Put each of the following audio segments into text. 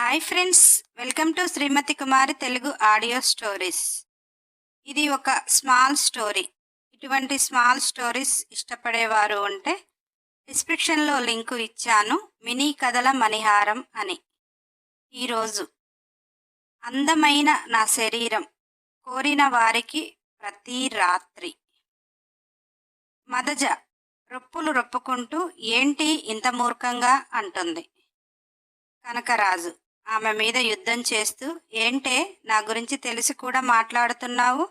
Hi friends welcome to Srimathi Kumari Telugu audio stories ఇది ఒక small story ఇటువంటి small stories ఇష్టపడేవారు ఉంటే డిస్క్రిప్షన్లో లింకు ఇచ్చాను. మినీ కథల మణిహారం అని. ఈరోజు అందమైన నా శరీరం కోరిన వారికి ప్రతి రాత్రి. మదజ రొప్పులు రొప్పుకుంటూ ఏంటి ఇంత మూర్ఖంగా? అంటుంది. కనకరాజు. ఆమె మీద యుద్ధం చేస్తూ ఏంటే నా గురించి తెలిసి కూడా మాట్లాడుతున్నావు?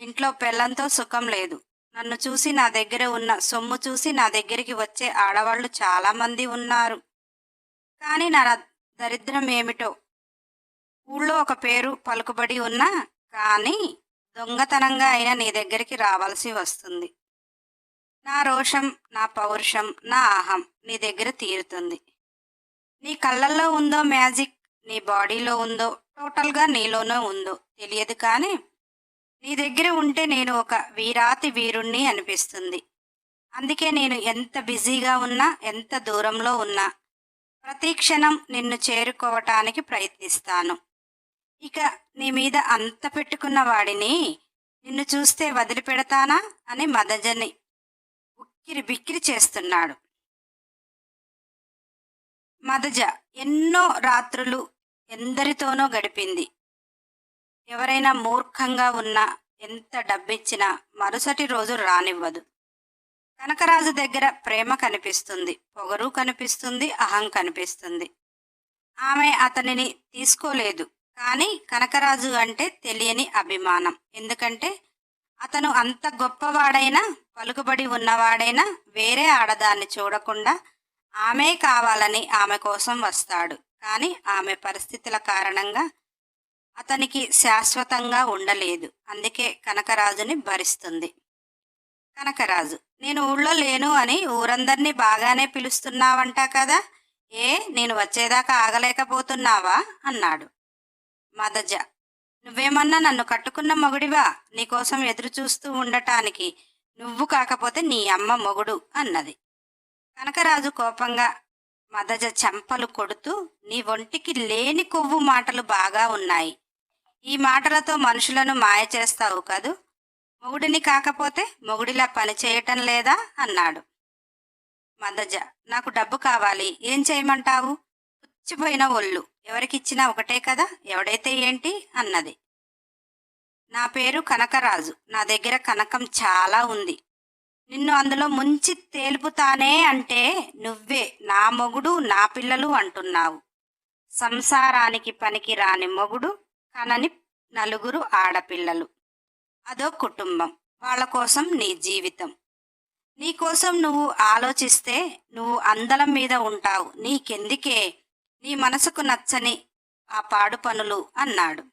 ఇంట్లో పెళ్ళంతో సుఖం లేదు. నన్ను చూసి నా దగ్గర ఉన్న సొమ్ము చూసి నా దగ్గరికి వచ్చే ఆడవాళ్ళు చాలామంది ఉన్నారు. కానీ నా దరిద్రం ఏమిటో? ఊళ్ళో ఒక పేరు పలుకుబడి ఉన్నా కానీ దొంగతనంగా అయినా నీ దగ్గరికి రావాల్సి వస్తుంది. నా రోషం నా పౌరుషం నా అహం నీ దగ్గర తీరుతుంది. నీ కళ్ళల్లో ఉందో మ్యాజిక్ నీ బాడీలో ఉందో టోటల్గా నీలోనో ఉందో తెలియదు కానీ నీ దగ్గర ఉంటే నేను ఒక వీరాతి వీరుణ్ణి అనిపిస్తుంది. అందుకే నేను ఎంత బిజీగా ఉన్నా ఎంత దూరంలో ఉన్నా ప్రతి క్షణం నిన్ను చేరుకోవటానికి ప్రయత్నిస్తాను. ఇక నీ మీద అంత పెట్టుకున్న వాడిని నిన్ను చూస్తే వదిలిపెడతానా అని మదజని ఉక్కిరి బిక్కిరి చేస్తున్నాడు. మదజ ఎన్నో రాత్రులు ఎందరితోనో గడిపింది. ఎవరైనా మూర్ఖంగా ఉన్నా ఎంత డబ్బిచ్చినా మరుసటి రోజు రానివ్వదు. కనకరాజు దగ్గర ప్రేమ కనిపిస్తుంది పొగరు కనిపిస్తుంది అహం కనిపిస్తుంది. ఆమె అతనిని తీసుకోలేదు కానీ కనకరాజు అంటే తెలియని అభిమానం. ఎందుకంటే అతను అంత గొప్పవాడైనా పలుకుబడి ఉన్నవాడైనా వేరే ఆడదాన్ని చూడకుండా ఆమె కావాలని ఆమె కోసం వస్తాడు. కానీ ఆమె పరిస్థితుల కారణంగా అతనికి శాశ్వతంగా ఉండలేదు. అందుకే కనకరాజుని భరిస్తుంది. కనకరాజు నేను ఊళ్ళో లేను అని ఊరందరినీ బాగానే పిలుస్తున్నావంట కదా? ఏ నేను వచ్చేదాకా ఆగలేకపోతున్నావా? అన్నాడు. మదజ నువ్వేమన్నా నన్ను కట్టుకున్న మొగుడివా? నీకోసం ఎదురు చూస్తూ ఉండటానికి నువ్వు కాకపోతే నీ అమ్మ మొగుడు అన్నది. కనకరాజు కోపంగా మదజ చెంపలు కొడుతూ నీ ఒంటికి లేని కొవ్వు మాటలు బాగా ఉన్నాయి. ఈ మాటలతో మనుషులను మాయ చేస్తావు కదూ? మొగుడిని కాకపోతే మొగుడిలా పని చేయటం లేదా అన్నాడు. మదజ నాకు డబ్బు కావాలి. ఏం చేయమంటావు? పుచ్చిపోయిన ఒళ్ళు. ఎవరికిచ్చినా ఒకటే కదా? ఎవడైతే ఏంటి అన్నది. నా పేరు కనకరాజు. నా దగ్గర కనకం చాలా ఉంది. నిన్ను అందులో ముంచి తేలుపుతానే అంటే నువ్వే నా మొగుడు నా పిల్లలు అంటున్నావు. సంసారానికి పనికి రాని మొగుడు కనని నలుగురు ఆడపిల్లలు. అదో కుటుంబం వాళ్ళ కోసం నీ జీవితం. నీకోసం నువ్వు ఆలోచిస్తే నువ్వు అందలం మీద ఉంటావు. నీకెందుకే? నీ మనసుకు నచ్చని ఆ పాడు పనులు అన్నాడు.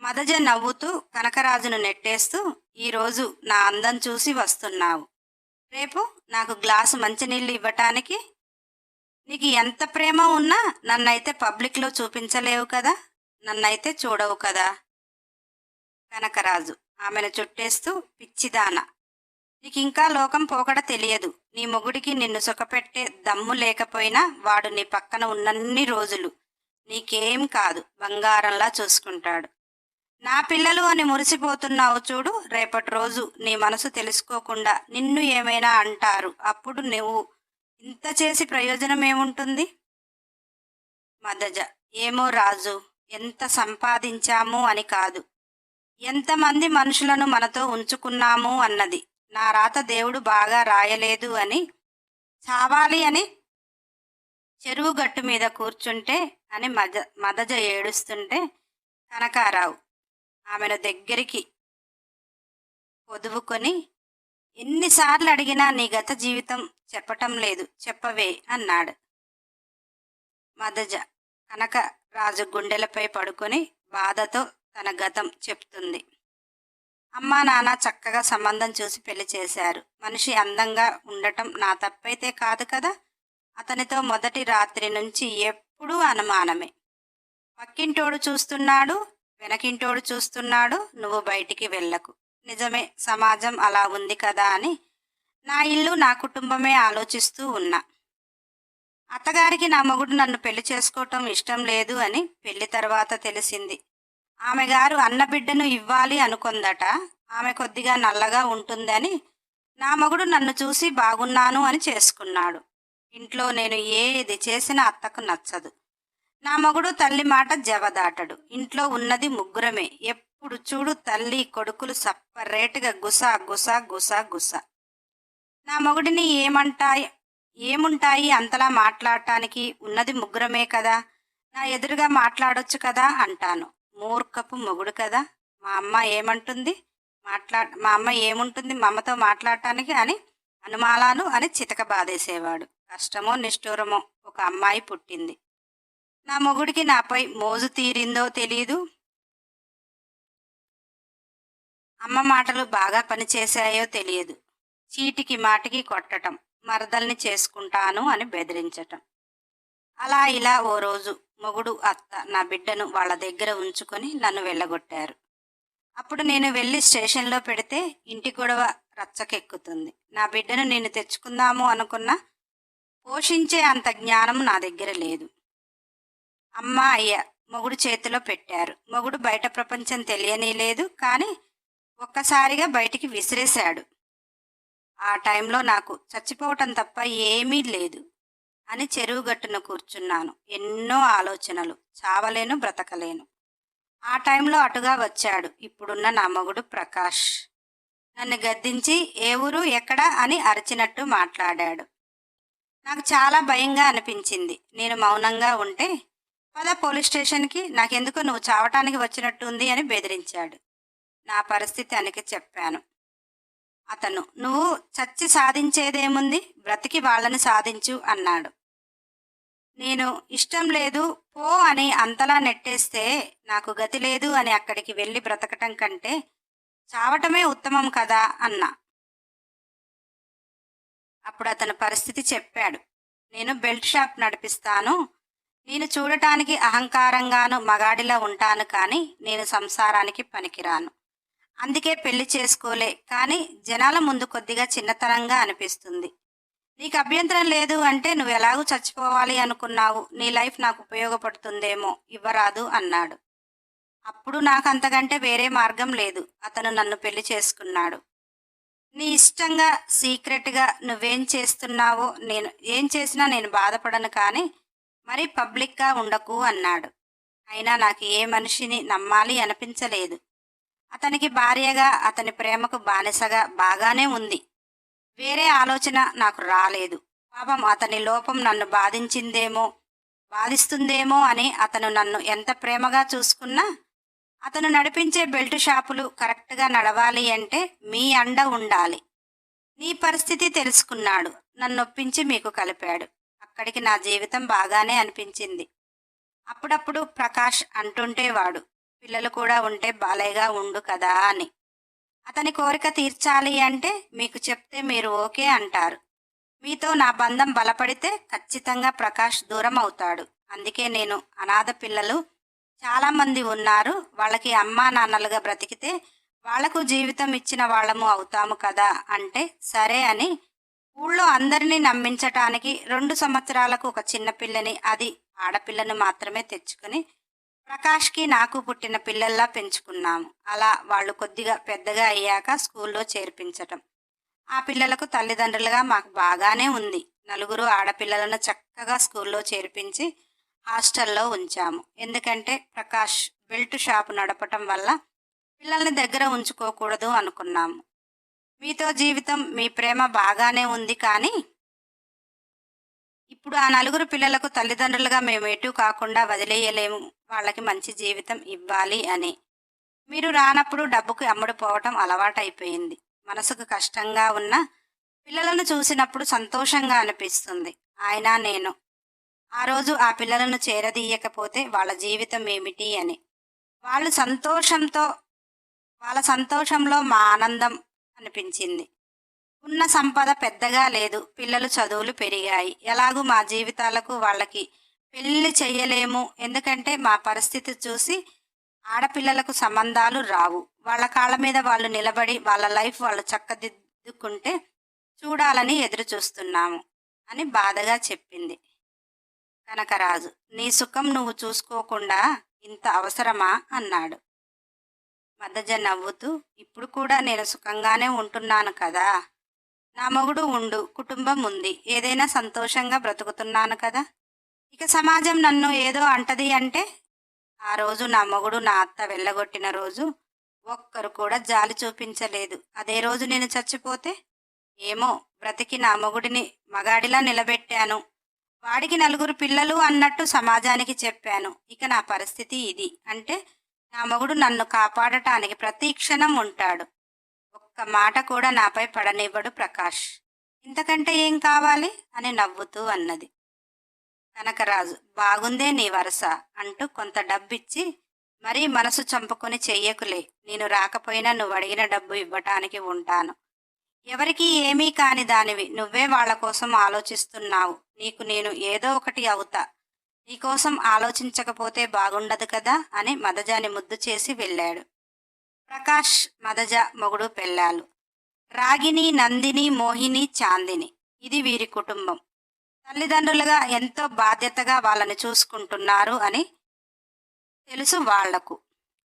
మదజ నవ్వుతూ కనకరాజును నెట్టేస్తూ ఈరోజు నా అందం చూసి వస్తున్నావు. రేపు నాకు గ్లాసు మంచినీళ్ళు ఇవ్వటానికి నీకు ఎంత ప్రేమ ఉన్నా నన్నైతే పబ్లిక్లో చూపించలేవు కదా నన్నైతే చూడవు కదా. కనకరాజు ఆమెను చుట్టేస్తూ పిచ్చిదాన. నీకు ఇంకా లోకం పోకడ తెలియదు. నీ మొగుడికి నిన్ను సుఖపెట్టే దమ్ము లేకపోయినా వాడు నీ పక్కన ఉన్నన్ని రోజులు నీకేం కాదు బంగారంలా చూసుకుంటాడు. నా పిల్లలు అని మురిసిపోతున్నావు చూడు రేపటి రోజు నీ మనసు తెలుసుకోకుండా నిన్ను ఏమైనా అంటారు అప్పుడు నువ్వు ఇంత చేసి ప్రయోజనం ఏముంటుంది? మదజ ఏమో రాజు ఎంత సంపాదించాము అని కాదు. ఎంతమంది మనుషులను మనతో ఉంచుకున్నాము అన్నది. నా రాత దేవుడు బాగా రాయలేదు అని చావాలి అని చెరువు గట్టు మీద కూర్చుంటే అని మద మదజ ఏడుస్తుంటే కనకారావు ఆమెను దగ్గరికి పొదువుకొని ఎన్నిసార్లు అడిగినా నీ గత జీవితం చెప్పటం లేదు చెప్పవే అన్నాడు. మదజ కనక రాజు గుండెలపై పడుకొని బాధతో తన గతం చెప్తుంది. అమ్మా నాన్న చక్కగా సంబంధం చూసి పెళ్ళి చేశారు. మనిషి అందంగా ఉండటం నా తప్పైతే కాదు కదా? అతనితో మొదటి రాత్రి నుంచి ఎప్పుడూ అనుమానమే. పక్కింటోడు చూస్తున్నాడు వెనకింటోడు చూస్తున్నాడు నువ్వు బయటికి వెళ్ళకు. నిజమే సమాజం అలా ఉంది కదా అని నా ఇల్లు నా కుటుంబమే ఆలోచిస్తూ ఉన్నా. అత్తగారికి నా మొగుడు నన్ను పెళ్ళి చేసుకోవటం ఇష్టం లేదు అని పెళ్ళి తర్వాత తెలిసింది. ఆమె గారు అన్న బిడ్డను ఇవ్వాలి అనుకుందట. ఆమె కొద్దిగా నల్లగా ఉంటుందని నా మొగుడు నన్ను చూసి బాగున్నాను అని చేసుకున్నాడు. ఇంట్లో నేను ఏది చేసినా అత్తకు నచ్చదు. నా మగుడు తల్లి మాట జవదాటడు. ఇంట్లో ఉన్నది ముగ్గురమే. ఎప్పుడు చూడు తల్లి కొడుకులు సపరేట్గా గుసా గుసా గుసా గుసా. నా మొగుడిని ఏమంటాయి ఏముంటాయి అంతలా మాట్లాడటానికి? ఉన్నది ముగ్గురమే కదా. నా ఎదురుగా మాట్లాడొచ్చు కదా అంటాను. మూర్ఖపు మొగుడు కదా. మా అమ్మ ఏమంటుంది? మాట్లా మా అమ్మ ఏముంటుంది మా అమ్మతో మాట్లాడటానికి అని అనుమానాలు అని చితక బాధేసేవాడు కష్టమో నిష్ఠూరమో ఒక అమ్మాయి పుట్టింది. నా మొగుడికి నాపై మోజు తీరిందో తెలియదు అమ్మ మాటలు బాగా పనిచేశాయో తెలియదు. చీటికి మాటికి కొట్టటం మరదల్ని చేసుకుంటాను అని బెదిరించటం. అలా ఇలా ఓ రోజు మొగుడు అత్త నా బిడ్డను వాళ్ళ దగ్గర ఉంచుకొని నన్ను వెళ్ళగొట్టారు. అప్పుడు నేను వెళ్ళి స్టేషన్లో పెడితే ఇంటి గొడవ రచ్చకెక్కుతుంది. నా బిడ్డను నేను తెచ్చుకుందాము అనుకున్నా పోషించే అంత జ్ఞానం నా దగ్గర లేదు. అమ్మ అయ్య మొగుడు చేతిలో పెట్టారు. మొగుడు బయట ప్రపంచం తెలియనీలేదు కానీ ఒక్కసారిగా బయటికి విసిరేశాడు. ఆ టైంలో నాకు చచ్చిపోవటం తప్ప ఏమీ లేదు అని చెరువు గట్టున కూర్చున్నాను. ఎన్నో ఆలోచనలు. చావలేను బ్రతకలేను. ఆ టైంలో అటుగా వచ్చాడు. ఇప్పుడున్న నా మగుడు ప్రకాష్. నన్ను గద్దించి ఏ ఊరు? ఎక్కడ? అని అరిచినట్టు మాట్లాడాడు. నాకు చాలా భయంగా అనిపించింది. నేను మౌనంగా ఉంటే పద పోలీస్ స్టేషన్కి నాకెందుకో నువ్వు చావటానికి వచ్చినట్టు ఉంది అని బెదిరించాడు. నా పరిస్థితి అనికి చెప్పాను. అతను నువ్వు చచ్చి సాధించేదేముంది? బ్రతికి వాళ్ళని సాధించు అన్నాడు. నేను ఇష్టం లేదు పో అని అంతలా నెట్టేస్తే నాకు గతి లేదు అని అక్కడికి వెళ్ళి బ్రతకటం కంటే చావటమే ఉత్తమం కదా అన్నా. అప్పుడు అతను పరిస్థితి చెప్పాడు. నేను బెల్ట్ షాప్ నడిపిస్తాను నేను చూడటానికి అహంకారంగాను మగాడిలా ఉంటాను కానీ నేను సంసారానికి పనికిరాను. అందుకే పెళ్ళి చేసుకోలే కానీ జనాల ముందు కొద్దిగా చిన్నతనంగా అనిపిస్తుంది. నీకు అభ్యంతరం లేదు అంటే నువ్వు ఎలాగూ చచ్చిపోవాలి అనుకున్నావు. నీ లైఫ్ నాకు ఉపయోగపడుతుందేమో ఇవ్వరాదు అన్నాడు. అప్పుడు నాకు అంతకంటే వేరే మార్గం లేదు. అతను నన్ను పెళ్ళి చేసుకున్నాడు. నీ ఇష్టంగా సీక్రెట్గా నువ్వేం చేస్తున్నావో నేను ఏం చేసినా నేను బాధపడను కానీ మరి పబ్లిక్గా ఉండకు అన్నాడు. అయినా నాకు ఏ మనిషిని నమ్మాలి అనిపించలేదు. అతనికి భార్యగా అతని ప్రేమకు బానిసగా బాగానే ఉంది. వేరే ఆలోచన నాకు రాలేదు. పాపం అతని లోపం నన్ను బాధించిందేమో బాధిస్తుందేమో అని అతను నన్ను ఎంత ప్రేమగా చూసుకున్నా అతను నడిపించే బెల్ట్ షాపులు కరెక్ట్గా నడవాలి అంటే మీ అండ ఉండాలి. నీ పరిస్థితి తెలుసుకున్నాడు. నన్ను ఒప్పించి మీకు కలిపాడు. అక్కడికి నా జీవితం బాగానే అనిపించింది. అప్పుడప్పుడు ప్రకాష్ అంటుంటేవాడు పిల్లలు కూడా ఉంటే బాలేగా ఉండు కదా అని. అతని కోరిక తీర్చాలి అంటే మీకు చెప్తే మీరు ఓకే అంటారు. మీతో నా బంధం బలపడితే ఖచ్చితంగా ప్రకాష్ దూరం అవుతాడు. అందుకే నేను అనాథ పిల్లలు చాలామంది ఉన్నారు వాళ్ళకి అమ్మా నాన్నలుగా బ్రతికితే వాళ్ళకు జీవితం ఇచ్చిన వాళ్ళము అవుతాము కదా అంటే సరే అని ఊళ్ళో అందరినీ నమ్మించటానికి రెండు సంవత్సరాలకు ఒక చిన్న పిల్లని అది ఆడపిల్లను మాత్రమే తెచ్చుకుని ప్రకాష్కి నాకు పుట్టిన పిల్లల్లా పెంచుకున్నాము అలా వాళ్ళు కొద్దిగా పెద్దగా అయ్యాక స్కూల్లో చేర్పించటం. ఆ పిల్లలకు తల్లిదండ్రులుగా మాకు బాగానే ఉంది. నలుగురు ఆడపిల్లలను చక్కగా స్కూల్లో చేర్పించి హాస్టల్లో ఉంచాము. ఎందుకంటే ప్రకాష్ బెల్ట్ షాపు నడపటం వల్ల పిల్లల్ని దగ్గర ఉంచుకోకూడదు అనుకున్నాము. మీతో జీవితం మీ ప్రేమ బాగానే ఉంది కానీ ఇప్పుడు ఆ నలుగురు పిల్లలకు తల్లిదండ్రులుగా మేము ఎటు కాకుండా వదిలేయలేము. వాళ్ళకి మంచి జీవితం ఇవ్వాలి అని. మీరు రానప్పుడు డబ్బుకు అమ్ముడుపోవటం అలవాటైపోయింది. మనసుకు కష్టంగా ఉన్న పిల్లలను చూసినప్పుడు సంతోషంగా అనిపిస్తుంది. ఆయన నేను ఆ రోజు ఆ పిల్లలను చేరదీయకపోతే వాళ్ళ జీవితం ఏమిటి అని. వాళ్ళు సంతోషంతో వాళ్ళ సంతోషంలో మా ఆనందం అనిపించింది. ఉన్న సంపద పెద్దగా లేదు. పిల్లలు చదువులు పెరిగాయి. ఎలాగూ మా జీవితాలకు వాళ్ళకి పెళ్ళి చెయ్యలేము. ఎందుకంటే మా పరిస్థితి చూసి ఆడపిల్లలకు సంబంధాలు రావు. వాళ్ళ కాళ్ళ మీద వాళ్ళు నిలబడి వాళ్ళ లైఫ్ వాళ్ళు చక్కదిద్దుకుంటే చూడాలని ఎదురు చూస్తున్నాము అని బాధగా చెప్పింది. కనకరాజు నీ సుఖం నువ్వు చూసుకోకుండా ఇంత అవసరమా? అన్నాడు. మదజ నవ్వుతూ ఇప్పుడు కూడా నేను సుఖంగానే ఉంటున్నాను కదా? నా మొగుడు ఉండు కుటుంబం ఉంది. ఏదైనా సంతోషంగా బ్రతుకుతున్నాను కదా? ఇక సమాజం నన్ను ఏదో అంటది అంటే ఆ రోజు నా మొగుడు నా అత్త వెళ్ళగొట్టిన రోజు ఒక్కరు కూడా జాలి చూపించలేదు. అదే రోజు నేను చచ్చిపోతే ఏమో బ్రతికి నా మొగుడిని మగాడిలా నిలబెట్టాను. వాడికి నలుగురు పిల్లలు అన్నట్టు సమాజానికి చెప్పాను. ఇక నా పరిస్థితి ఇది. అంటే నా మొగుడు నన్ను కాపాడటానికి ప్రతీక్షణం ఉంటాడు. ఒక్క మాట కూడా నాపై పడనివ్వడు ప్రకాష్. ఇంతకంటే ఏం కావాలి? అని నవ్వుతూ అన్నది. కనకరాజు బాగుందే నీ వరస అంటూ కొంత డబ్బిచ్చి మరీ మనసు చంపుకొని చెయ్యకులే నేను రాకపోయినా నువ్వు అడిగిన డబ్బు ఇవ్వటానికి ఉంటాను. ఎవరికి ఏమీ కాని దానివి నువ్వే వాళ్ళ కోసం ఆలోచిస్తున్నావు. నీకు నేను ఏదో ఒకటి అవుతా. నీకోసం ఆలోచించకపోతే బాగుండదు కదా అని మదజాని ముద్దు చేసి వెళ్ళాడు. ప్రకాష్ మదజ మొగుడు పెళ్ళాలు. రాగిని నందిని మోహిని చాందిని. ఇది వీరి కుటుంబం. తల్లిదండ్రులుగా ఎంతో బాధ్యతగా వాళ్ళని చూసుకుంటున్నారు అని తెలుసు వాళ్ళకు.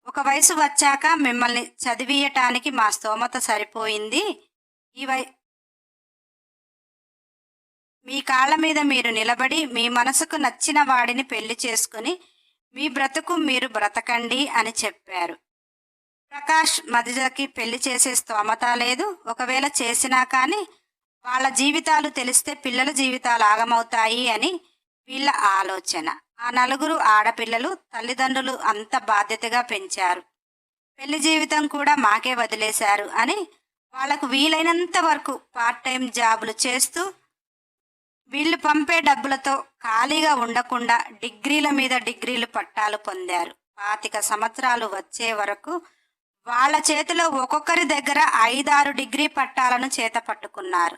ఒక వయసు వచ్చాక మిమ్మల్ని చదివియటానికి మా స్తోమత సరిపోయింది. ఈ వై మీ కాళ్ళ మీద మీరు నిలబడి మీ మనసుకు నచ్చిన వాడిని పెళ్ళి చేసుకుని మీ బ్రతుకు మీరు బ్రతకండి అని చెప్పారు. ప్రకాష్ మధుజకి పెళ్ళి చేసే స్తోమత లేదు. ఒకవేళ చేసినా కానీ వాళ్ళ జీవితాలు తెలిస్తే పిల్లల జీవితాలు ఆగమవుతాయి అని వీళ్ళ ఆలోచన. ఆ నలుగురు ఆడపిల్లలు తల్లిదండ్రులు అంత బాధ్యతగా పెంచారు. పెళ్ళి జీవితం కూడా మాకే వదిలేశారు అని వాళ్ళకు వీలైనంత వరకు పార్ట్ టైం జాబులు చేస్తూ వీళ్ళు పంపే డబ్బులతో ఖాళీగా ఉండకుండా డిగ్రీల మీద డిగ్రీలు పట్టాలు పొందారు. పాతిక సంవత్సరాలు వచ్చే వరకు వాళ్ళ చేతిలో ఒక్కొక్కరి దగ్గర ఐదారు డిగ్రీ పట్టాలను చేత పట్టుకున్నారు.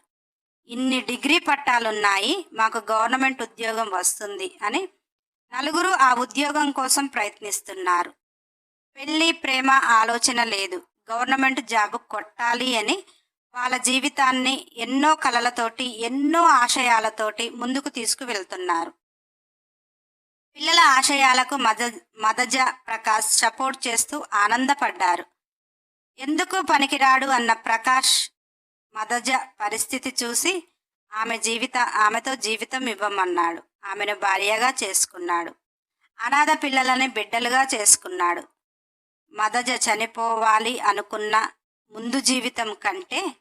ఇన్ని డిగ్రీ పట్టాలున్నాయి మాకు గవర్నమెంట్ ఉద్యోగం వస్తుంది అని నలుగురు ఆ ఉద్యోగం కోసం ప్రయత్నిస్తున్నారు. పెళ్ళి ప్రేమ ఆలోచన లేదు. గవర్నమెంట్ జాబ్ కొట్టాలి అని వాళ్ళ జీవితాన్ని ఎన్నో కలలతోటి ఎన్నో ఆశయాలతోటి ముందుకు తీసుకువెళ్తున్నారు. పిల్లల ఆశయాలకు మద మదజ ప్రకాష్ సపోర్ట్ చేస్తూ ఆనందపడ్డారు. ఎందుకు పనికిరాడు అన్న ప్రకాష్ మదజ పరిస్థితి చూసి ఆమె జీవిత ఆమెతో జీవితం ఇవ్వమన్నాడు. ఆమెను భార్యగా చేసుకున్నాడు. అనాథ పిల్లలని బిడ్డలుగా చేసుకున్నాడు. మదజ చనిపోవాలి అనుకున్న ముందు జీవితం కంటే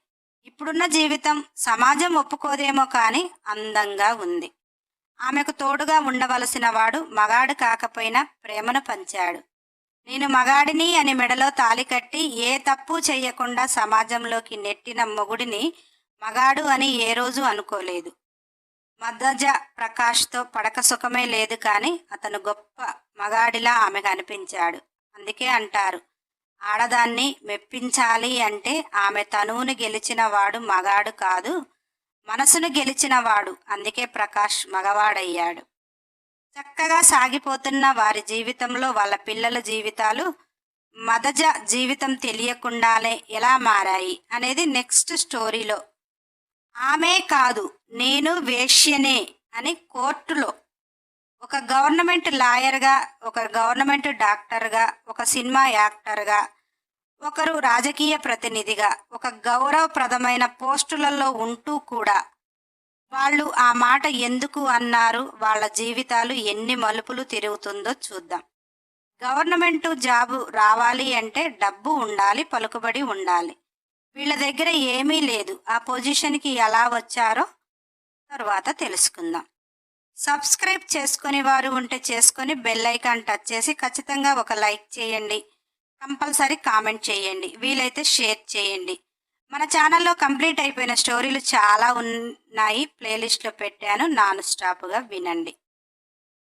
ఇప్పుడున్న జీవితం సమాజం ఒప్పుకోదేమో కానీ అందంగా ఉంది. ఆమెకు తోడుగా ఉండవలసిన వాడు మగాడు కాకపోయినా ప్రేమను పంచాడు. నేను మగాడిని అని మెడలో తాలి కట్టి ఏ తప్పు చెయ్యకుండా సమాజంలోకి నెట్టిన మొగుడిని మగాడు అని ఏ రోజు అనుకోలేదు. మద్దజ ప్రకాష్తో పడక సుఖమే లేదు కానీ అతను గొప్ప మగాడిలా ఆమెకు అనిపించాడు. అందుకే అంటారు ఆడదాన్ని మెప్పించాలి అంటే ఆమె తనువును గెలిచిన వాడు మగాడు కాదు మనసును గెలిచిన వాడు. అందుకే ప్రకాష్ మగవాడయ్యాడు. చక్కగా సాగిపోతున్న వారి జీవితంలో వాళ్ళ పిల్లల జీవితాలు మదజ జీవితం తెలియకుండానే ఎలా మారాయి అనేది నెక్స్ట్ స్టోరీలో. ఆమె కాదు నేను వేష్యనే అని కోర్టులో ఒక గవర్నమెంట్ లాయర్గా ఒక గవర్నమెంట్ డాక్టర్గా ఒక సినిమా యాక్టర్గా ఒకరు రాజకీయ ప్రతినిధిగా ఒక గౌరవప్రదమైన పోస్టులలో ఉంటూ కూడా వాళ్ళు ఆ మాట ఎందుకు అన్నారు వాళ్ళ జీవితాలు ఎన్ని మలుపులు తిరుగుతుందో చూద్దాం. గవర్నమెంట్ జాబు రావాలి అంటే డబ్బు ఉండాలి పలుకుబడి ఉండాలి. వీళ్ళ దగ్గర ఏమీ లేదు. ఆ పొజిషన్కి ఎలా వచ్చారో తర్వాత తెలుసుకుందాం. సబ్స్క్రైబ్ చేసుకుని వారు ఉంటే చేసుకొని బెల్ ఐకాన్ టచ్ చేసి ఖచ్చితంగా ఒక లైక్ చేయండి. కంపల్సరీ కామెంట్ చేయండి వీలైతే షేర్ చేయండి. మన ఛానల్లో కంప్లీట్ అయిపోయిన స్టోరీలు చాలా ఉన్నాయి ప్లేలిస్ట్లో పెట్టాను నాన్ స్టాప్గా వినండి.